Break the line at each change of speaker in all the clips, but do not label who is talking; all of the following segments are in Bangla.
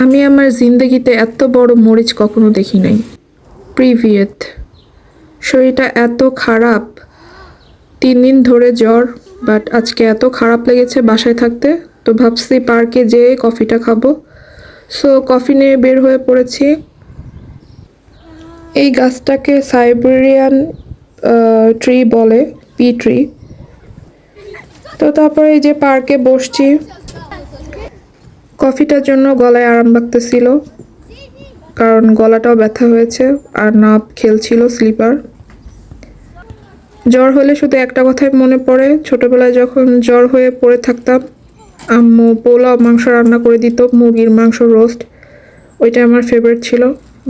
আমি আমার জিন্দগিতে এত বড় মরিচ কখনো দেখি নাই। প্রিভিয়েত শরীরটা এত খারাপ। তিন দিন ধরে জ্বর, বাট আজকে এত খারাপ লেগেছে বাসায় থাকতে, তো ভাবছি পার্কে যেয়ে কফিটা খাব। সো, কফি নিয়ে বের হয়ে পড়েছি। এই গাছটাকে সাইবেরিয়ান ট্রি বলে, পি ট্রি। তো তারপরে এই যে পার্কে বসছি কফিটার জন্য গলায় আরাম লাগতেছিল, কারণ গলাটাও ব্যথা হয়েছে আর নাপ খেলছিল স্লিপার। জ্বর হলে শুধু একটা কথাই মনে পড়ে, ছোটবেলায় যখন জ্বর হয়ে পড়ে থাকতাম, আম্মু পোলাও মাংস রান্না করে দিত, মুরগির মাংস রোস্ট ওইটা আমার ফেভারিট ছিল।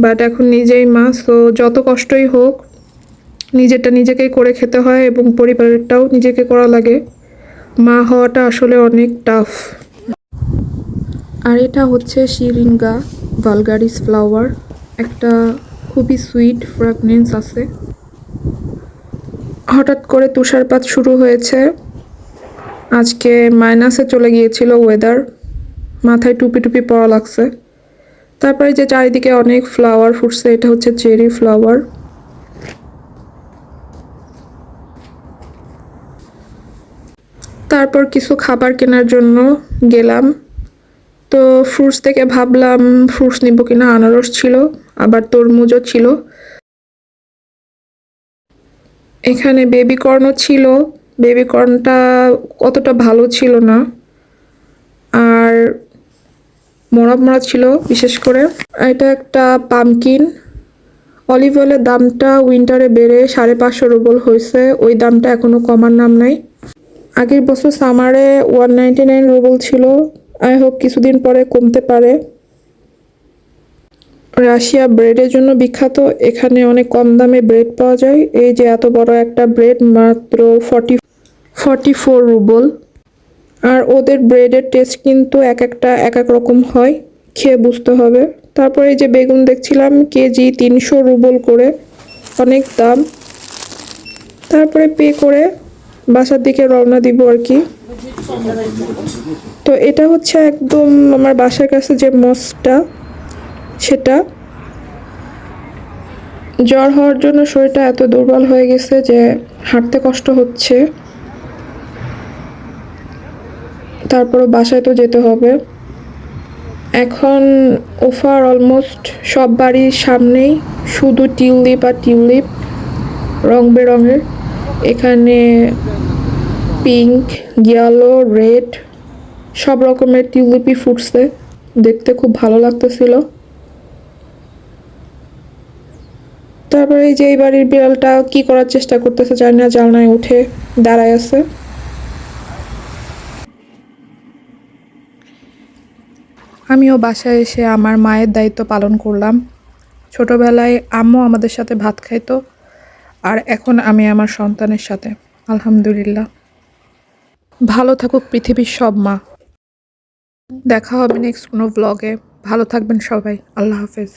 বাট এখন নিজেই মা তো যত কষ্টই হোক, নিজেরটা নিজেকেই করে খেতে হয় এবং পরিবারেরটাও নিজেকে করা লাগে। মা হওয়াটা আসলে অনেক টাফ আর এটা হচ্ছে শিরিঙ্গা, ভালগারিস ফ্লাওয়ার। একটা খুবই সুইট ফ্রাগনেন্স আছে। হঠাৎ করে তুষারপাত শুরু হয়েছে। আজকে মাইনাসে চলে গিয়েছিল ওয়েদার মাথায় টুপি টুপি পড়া লাগছে। তারপরে যে চারিদিকে অনেক ফ্লাওয়ার ফুটছে, এটা হচ্ছে চেরি ফ্লাওয়ার তারপর কিছু খাবার কেনার জন্য গেলাম। তো ফ্রুটস থেকে ভাবলাম ফ্রুটস নিব কিনা, আনারস ছিল, আবার তরমুজও ছিল। এখানে বেবি কর্নও ছিল বেবি কর্নটা অতটা ভালো ছিল না। আর মরা মরা ছিল, বিশেষ করে। এটা একটা পামকিন অলিভ অয়েলের দামটা উইন্টারে বেড়ে সাড়ে পাঁচশো রুবল হয়েছে, ওই দামটা এখনও কমার নাম নাই। আগের বছর সামারে ওয়ান নাইনটি নাইন রুবল ছিল আই হোপ কিছুদিন পরে কমতে পারে। রাশিয়া ব্রেডের জন্য বিখ্যাত। এখানে অনেক কম দামে ব্রেড পাওয়া যায়। এই যে এত বড় একটা ব্রেড, মাত্র ফর্টি ফর্টি ফোর রুবল। আর ওদের ব্রেডের টেস্ট কিন্তু এক একটা, এক এক রকম হয়। খেয়ে বুঝতে হবে। তারপরে এই যে বেগুন দেখছিলাম, কেজি তিনশো রুবল করে। অনেক দাম। তারপরে পে করে বাসার দিকে রওনা দিব আর কি। তো এটা হচ্ছে একদম আমার বাসার কাছে যে মসটা, সেটা। জ্বর হওয়ার জন্য শরীরটা এত দুর্বল হয়ে গেছে যে হাঁটতে কষ্ট হচ্ছে। তারপরে বাসায় তো যেতে হবে। এখন ওফার অলমোস্ট সব বাড়ির সামনেই শুধু টিউলিপ আর টিউলিপ, রং বেরঙের। এখানে পিঙ্ক ইয়েলো রেড সব রকমের টিউলিপি ফুটছে। দেখতে খুব ভালো লাগতেছিল। তারপরে এই যে এই বাড়ির বিড়ালটা কি করার চেষ্টা করতেছে জানি না জালনায় উঠে দাঁড়ায় আছে। আমিও বাসায় এসে আমার মায়ের দায়িত্ব পালন করলাম। ছোটোবেলায় আম্মু আমাদের সাথে ভাত খাইতো, আর এখন আমি আমার সন্তানের সাথে, আলহামদুলিল্লাহ। ভালো থাকুক পৃথিবীর সব মা। দেখা হবে নেক্সট কোনো ব্লগে ভালো থাকবেন সবাই। আল্লাহ হাফেজ।